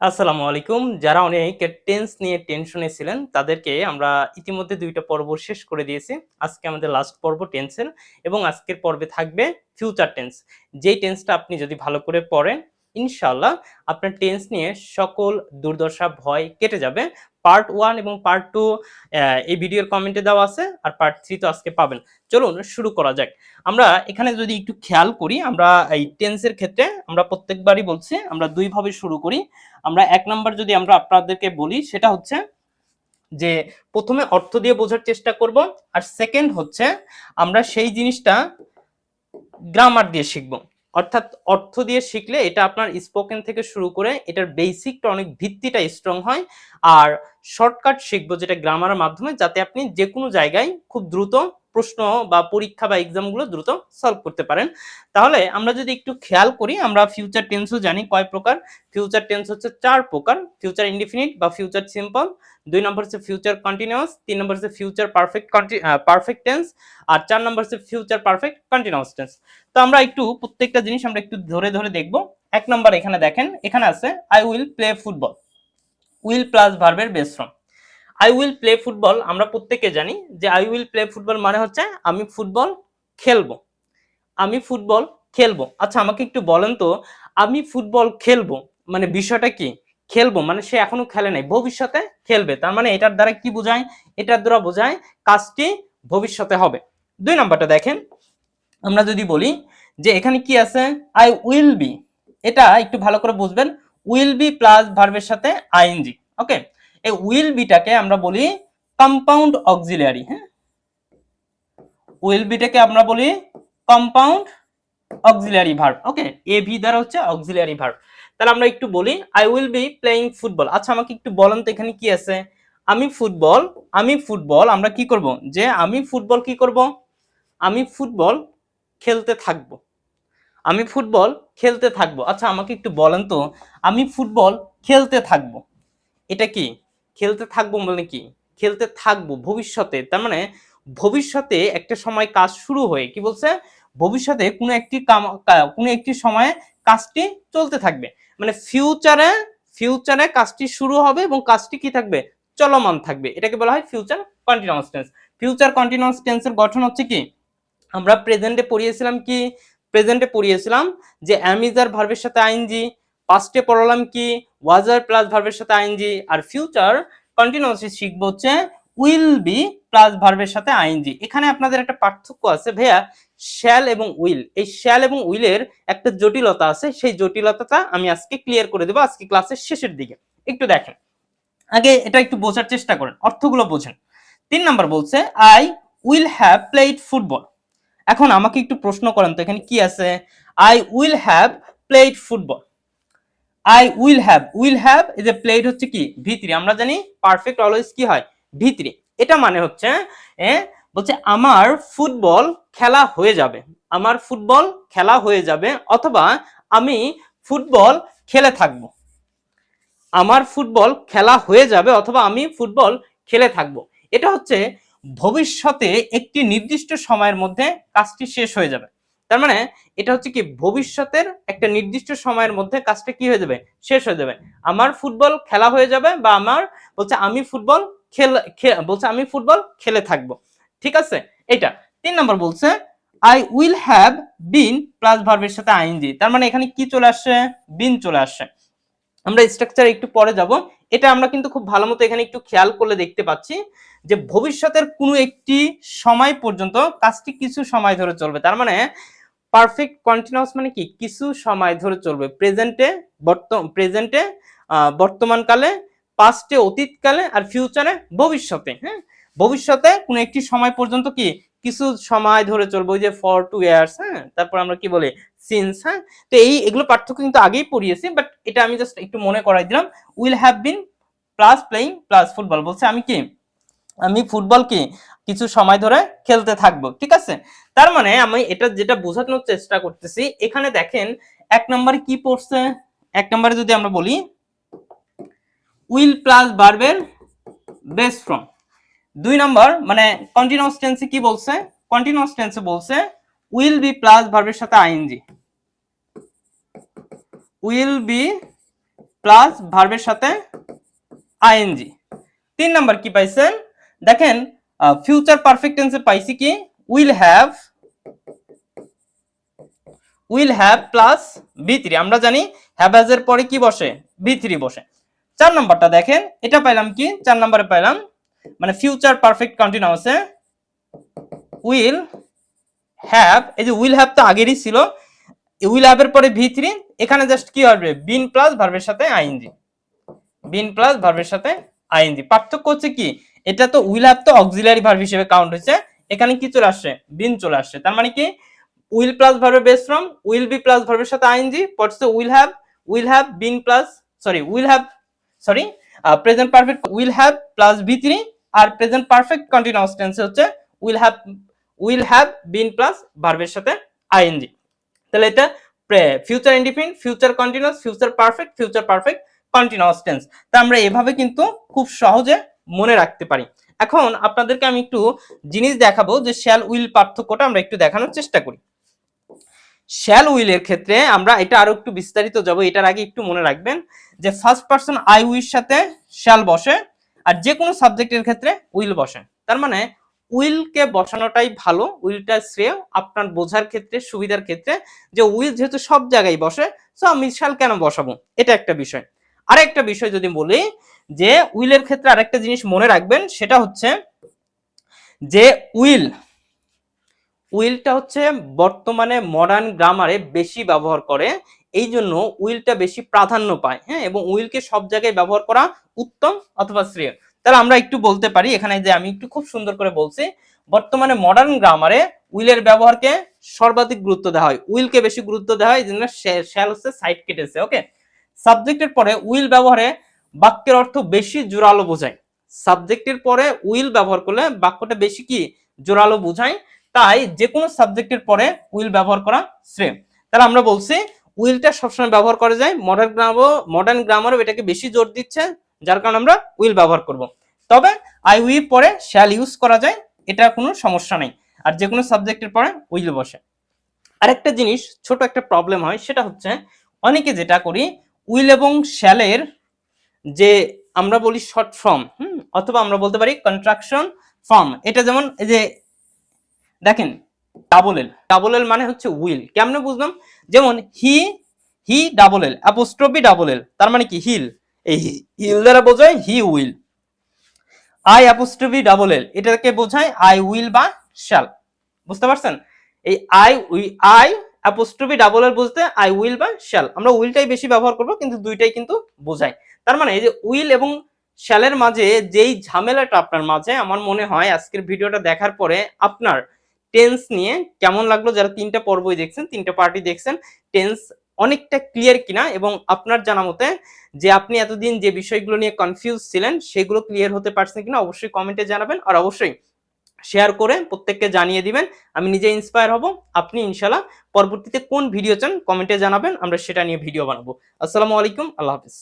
আসসালামু আলাইকুম। যারা অনেক টেন্স নিয়ে টেনশনে ছিলেন, তাদেরকে আমরা ইতিমধ্যে দুইটা পর্ব শেষ করে দিয়েছি। আজকে আমাদের লাস্ট পর্ব টেন্সের এবং আজকের পর্বে থাকবে ফিউচার টেন্স যেই টেন্সটা আপনি যদি ভালো করে পড়েন ইনশাআল্লাহ আপনার টেন্স নিয়ে সকল দুর্দশা, ভয় কেটে যাবে। পার্ট ওয়ান এবং পার্ট টু এই ভিডিওর কমেন্টে দেওয়া আছে আর পার্ট থ্রি তো আজকে পাবেন। চলুন শুরু করা যাক। আমরা এখানে যদি একটু খেয়াল করি, আমরা এই টেন্সের ক্ষেত্রে আমরা প্রত্যেকবারই বলছি, আমরা দুইভাবে শুরু করি। আমরা এক নাম্বার যদি আমরা আপনাদেরকে বলি, সেটা হচ্ছে যে প্রথমে অর্থ দিয়ে বোঝার চেষ্টা করব আর সেকেন্ড হচ্ছে আমরা সেই জিনিসটা গ্রামার দিয়ে শিখব। অর্থাৎ অর্থ দিয়ে শিখলে এটা আপনার স্পোকেন থেকে শুরু করে এটার বেসিকটা অনেক ভিত্তিটা স্ট্রং হয়। আর শর্টকাট শিখব যেটা গ্রামারের মাধ্যমে, যাতে আপনি যে কোনো জায়গায় খুব দ্রুত প্রশ্ন বা পরীক্ষা বা এক্সামগুলো দ্রুত সলভ করতে পারেন। তাহলে আমরা যদি একটু খেয়াল করি, আমরা ফিউচার টেন্সও জানি কয় প্রকার। ফিউচার টেন্স হচ্ছে চার প্রকার ফিউচার ইনডিফিনিট বা ফিউচার সিম্পল দুই নম্বর হচ্ছে ফিউচার কন্টিনিউয়াস তিন নম্বর হচ্ছে ফিউচার পারফেক্ট পারফেক্ট টেন্স আর চার নম্বর হচ্ছে ফিউচার পারফেক্ট কন্টিনিউয়াস টেন্স তো আমরা একটু প্রত্যেকটা জিনিস আমরা একটু ধরে ধরে দেখব। এক নম্বর এখানে দেখেন, এখানে আছে I will play football will plus ভার্বের base from I will play football আমরা প্রত্যেকে জানি যে আই উইল প্লে ফুটবল মানে হচ্ছে আমি ফুটবল খেলব। আমি ফুটবল খেলব। আচ্ছা আমাকে একটু বলেন তো, আমি ফুটবল খেলব মানে বিষয়টা কি? খেলব মানে সে এখনও খেলে নাই, ভবিষ্যতে খেলবে। তার মানে এটার দ্বারা কি বোঝায়? এটার দ্বারা বোঝায় কাজটি ভবিষ্যতে হবে। দুই নাম্বারটা দেখেন, আমরা যদি বলি যে এখানে কি আছে? আই উইল বি এটা একটু ভালো করে বুঝবেন উইল বি প্লাস ভার্বের সাথে আইএনজি ওকে এই উইল বিটাকে আমরা বলি কম্পাউন্ড অক্সিলিয়ারি হ্যাঁ? উইল বিটাকে আমরা বলি compound auxiliary verb okay A V দ্বারা হচ্ছে অক্সিলিয়ারি ভার্ব তাহলে আমরা একটু বলি I will be playing football আচ্ছা আমাকে একটু বলেন তো এখানে কি আছে? আমি ফুটবল আমি ফুটবল আমরা কি করব? যে আমি ফুটবল কি করব? আমি ফুটবল খেলতে থাকব। আমি ফুটবল খেলতে থাকব। আচ্ছা আমাকে একটু বলেন তো, আমি ফুটবল খেলতে থাকব। এটা কি? খেলতে থাকব মানে কি? খেলতে থাকব ভবিষ্যতে। তার মানে ভবিষ্যতে একটা সময় কাজ শুরু হয়ে, কি বলছে? ভবিষ্যতে কোনো একটি কাম কোনো একটি সময়ে কাজটি চলতে থাকবে। মানে ফিউচারে ফিউচারে কাজটি শুরু হবে এবং কাজটি কি থাকবে? চলমান থাকবে। এটাকে বলা হয় future continuous tense future continuous টেন্সের গঠন হচ্ছে কি? আমরা প্রেজেন্টে পড়িয়েছিলাম কি? প্রেজেন্টে পড়িয়েছিলাম যে অ্যামিজার ভার্বের সাথে আইনজি পাস্টে পড়ালাম কি ওয়াজার প্লাস ভার্বের সাথে আইনজি আর ফিউচার কন্টিনিউয়াসলি শিখব হচ্ছে উইল বি প্লাস ভার্বের সাথে আইনজি এখানে আপনাদের একটা পার্থক্য আছে ভাইয়া শ্যাল এবং উইল এই শ্যাল এবং উইলের একটা জটিলতা আছে, সেই জটিলতাটা আমি আজকে ক্লিয়ার করে দেবো আজকে ক্লাসের শেষের দিকে। একটু দেখেন। আগে এটা একটু বোঝার চেষ্টা করেন, অর্থগুলো বোঝেন। তিন নাম্বার বলছে I will have played football এখন আমাকে একটু প্রশ্ন করেন তো, এখানে কি আছে? I will have played football I will have will have এই যে প্লেড হচ্ছে কি? ভিতরি আমরা জানি পারফেক্ট অলওয়েজ কি হয়? ভিতরি এটা মানে হচ্ছে বলছে আমার ফুটবল খেলা হয়ে যাবে। আমার ফুটবল খেলা হয়ে যাবে, অথবা আমি ফুটবল খেলে থাকব। আমার ফুটবল খেলা হয়ে যাবে, অথবা আমি ফুটবল খেলে থাকব। এটা হচ্ছে ভবিষ্যতে একটি নির্দিষ্ট সময়ের মধ্যে কাজটি শেষ হয়ে যাবে। তার মানে এটা হচ্ছে কি, ভবিষ্যতের একটা নির্দিষ্ট সময়ের মধ্যে কাজটা কি হয়ে যাবে? শেষ হয়ে যাবে। আমার ফুটবল খেলা হয়ে যাবে বা আমার বলছে আমি ফুটবল খেল বলছে আমি ফুটবল খেলে থাকব। ঠিক আছে? এটা। তিন নম্বর বলছে I will have been plus ভার্বের সাথে আইনজি তার মানে এখানে কি চলে আসছে? বিন চলে আসছে। আমরা স্ট্রাকচার একটু পরে যাব। এটা আমরা কিন্তু খুব ভালো মতো এখানে একটু খেয়াল করলে দেখতে পাচ্ছি যে ভবিষ্যতের কোনো একটি সময় পর্যন্ত কাজটি কিছু সময় ধরে চলবে। তার মানে পারফেক্ট কন্টিনিউয়াস মানে কি? কিছু সময় ধরে চলবে। প্রেজেন্টে প্রেজেন্টে বর্তমানকালে পাস্টে অতীতকালে আর ফিউচারে ভবিষ্যতে হ্যাঁ? ভবিষ্যতে কোনো একটি সময় পর্যন্ত কি? কিছু সময় ধরে চলবে, ওই যে ফর টু ইয়ার্স হ্যাঁ? তারপর আমরা কি বলি? সিন্স হ্যাঁ? তো এই, এগুলো পার্থক্য কিন্তু আগেই পড়িয়েছি বাট এটা আমি জাস্ট একটু মনে করাই দিলাম। Will have been plus playing plus football বলছে আমি কি? আমি ফুটবল কি? কিছু সময় ধরে খেলতে থাকব, ঠিক আছে? তার মানে আমি এটা যেটা বোঝানোর চেষ্টা করতেছি, এখানে দেখেন এক নম্বরে কি পড়ছে? এক নম্বরে যদি আমরা বলি উইল প্লাস ভার্বের বেস্ট ফ্রম দুই নম্বর মানে কন্টিনিউয়াস টেন্সে কি বলছে? কন্টিনিউয়াস টেন্সে বলছে উইল বি প্লাস ভার্বের সাথে আইএনজি উইল বি প্লাস ভার্বের সাথে আইএনজি তিন নাম্বার কি পাইছেন? দেখেন ফিউচার পারফেক্ট টেন্সে পাইছি কি? Will have will have plus V three আমরা জানি হ্যাভ হ্যাজ এর পরে কি বসে? বি থ্রি বসে। চার নাম্বারটা দেখেন, এটা পাইলাম কি? চার নাম্বারে পাইলাম মানে ফিউচার পারফেক্ট কন্টিনিউয়াসে উইল হ্যাভ এই যে উইল হ্যাভ তো আগেরই ছিল। উইল হ্যাভ এর পরে ভি থ্রি এখানে জাস্ট কি হবে? বিন প্লাস ভার্বের সাথে আইএনজি বিন প্লাস ভার্বের সাথে আইএনজি পার্থক্য হচ্ছে কি? এটা তো উইল হ্যাভ তো অক্সিলারি ভার্ব হিসেবে কাউন্ট হয়েছে। এখানে কি চলে আসছে? বিন চলে আসছে। তার মানে কি? উইল প্লাস ভার্বের base from will be plus ভার্বের সাথে আইএনজি পড়ছে will have will have been plus sorry will have sorry present perfect will have plus V three R present perfect continuous টেন্সে হচ্ছে will have will have been plus ভার্বের সাথে ING তাহলে এটা future indefinite future continuous future perfect future perfect continuous tense তা আমরা এভাবে কিন্তু খুব সহজে মনে রাখতে পারি। এখন আপনাদেরকে আমি একটু জিনিস দেখাবো যে শ্যাল উইল পার্থক্যটা আমরা একটু দেখানোর চেষ্টা করি। শ্যাল উইলের ক্ষেত্রে আমরা এটা আরও একটু বিস্তারিত যাব, এটার আগে একটু মনে রাখবেন যে ফার্স্ট পার্সন আই উইর সাথে শ্যাল বসে আর যে কোনো সাবজেক্টের ক্ষেত্রে উইল বসে। তার মানে উইলকে বসানোটাই ভালো, উইলটা শ্রেয়, আপনার বোঝার ক্ষেত্রে, সুবিধার ক্ষেত্রে যে উইল যেহেতু সব জায়গায় বসে সো আমি শাল কেন বসাবো? এটা একটা বিষয়। আরেকটা বিষয় যদি বলি যে উইলের ক্ষেত্রে আরেকটা জিনিস মনে রাখবেন, সেটা হচ্ছে যে উইল উইলটা হচ্ছে বর্তমানে মডার্ন গ্রামারে বেশি ব্যবহার করে এই জন্য উইলটা বেশি প্রাধান্য পায় হ্যাঁ? এবং উইলকে সব জায়গায় ব্যবহার করা উত্তম অথবা শ্রেয়। তাহলে আমরা একটু বলতে পারি, এখানে যে আমি একটু খুব সুন্দর করে বলছি, বর্তমানে মডার্ন গ্রামারে উইলের ব্যবহারকে সর্বাধিক গুরুত্ব দেওয়া হয়। উইলকে বেশি গুরুত্ব দেওয়া হয় শ্যাল হচ্ছে সাইড কেটেছে ওকে সাবজেক্টের পরে উইল ব্যবহারে বাক্যের অর্থ বেশি জোরালো বোঝায়। সাবজেক্টের পরে উইল ব্যবহার করলে বাক্যটা বেশি কি? জোরালো বোঝায়। তাই যে কোনো সাবজেক্টের পরে উইল ব্যবহার করা শ্রেয় তাহলে আমরা বলছি উইলটা সবসময় ব্যবহার করা যায় মডার্ন গ্রামও মডার্ন গ্রামারও এটাকে বেশি জোর দিচ্ছে, যার কারণে আমরা উইল ব্যবহার করব। তবে আই উই পরে শ্যাল ইউজ করা যায়, এটা কোনো সমস্যা নেই। আর যে কোনো সাবজেক্টের পরে উইল বসে। আরেকটা জিনিস, ছোট একটা প্রবলেম হয়, সেটা হচ্ছে অনেকে যেটা করি উইল এবং শ্যালের যে আমরা বলি শর্ট ফর্ম হুম, অথবা আমরা বলতে পারি কন্ট্রাকশন ফর্ম এটা যেমন এই যে দেখেন ডাবল এল ডাবল এল মানে হচ্ছে উইল কেমনে বুঝলাম? যেমন he he double L apostrophe double L তার মানে কি? হিল এই হিল দ্বারা বোঝায় he will I apostrophe double L এটাকে বোঝায় আই উইল বা শ্যাল বুঝতে পারছেন? এই I we I apostrophe double L বুঝতে আই উইল বা শ্যাল আমরা উইলটাই বেশি ব্যবহার করব, কিন্তু দুইটাই কিন্তু বোঝায়। তার মানে এই যে উইল এবং শ্যালের মাঝে যেই ঝামেলাটা আপনার মাঝে, আমার মনে হয় আজকের ভিডিওটা দেখার পরে আপনার টেন্স নিয়ে কেমন লাগল যারা তিনটা পর্বই দেখছেন, তিনটা পার্টি দেখছেন টেন্স অনেকটা ক্লিয়ার কিনা এবং আপনার জানা মতে যে আপনি এতদিন যে বিষয়গুলো নিয়ে কনফিউজ ছিলেন, সেগুলো ক্লিয়ার হতে পারছেন কিনা অবশ্যই কমেন্টে জানাবেন আর অবশ্যই শেয়ার করে প্রত্যেককে জানিয়ে দিবেন। আমি নিজে ইন্সপায়ার হব, আপনি ইনশাল্লাহ পরবর্তীতে কোন ভিডিও চান কমেন্টে জানাবেন, আমরা সেটা নিয়ে ভিডিও বানাবো। আসসালামু আলাইকুম, আল্লাহ হাফিজ।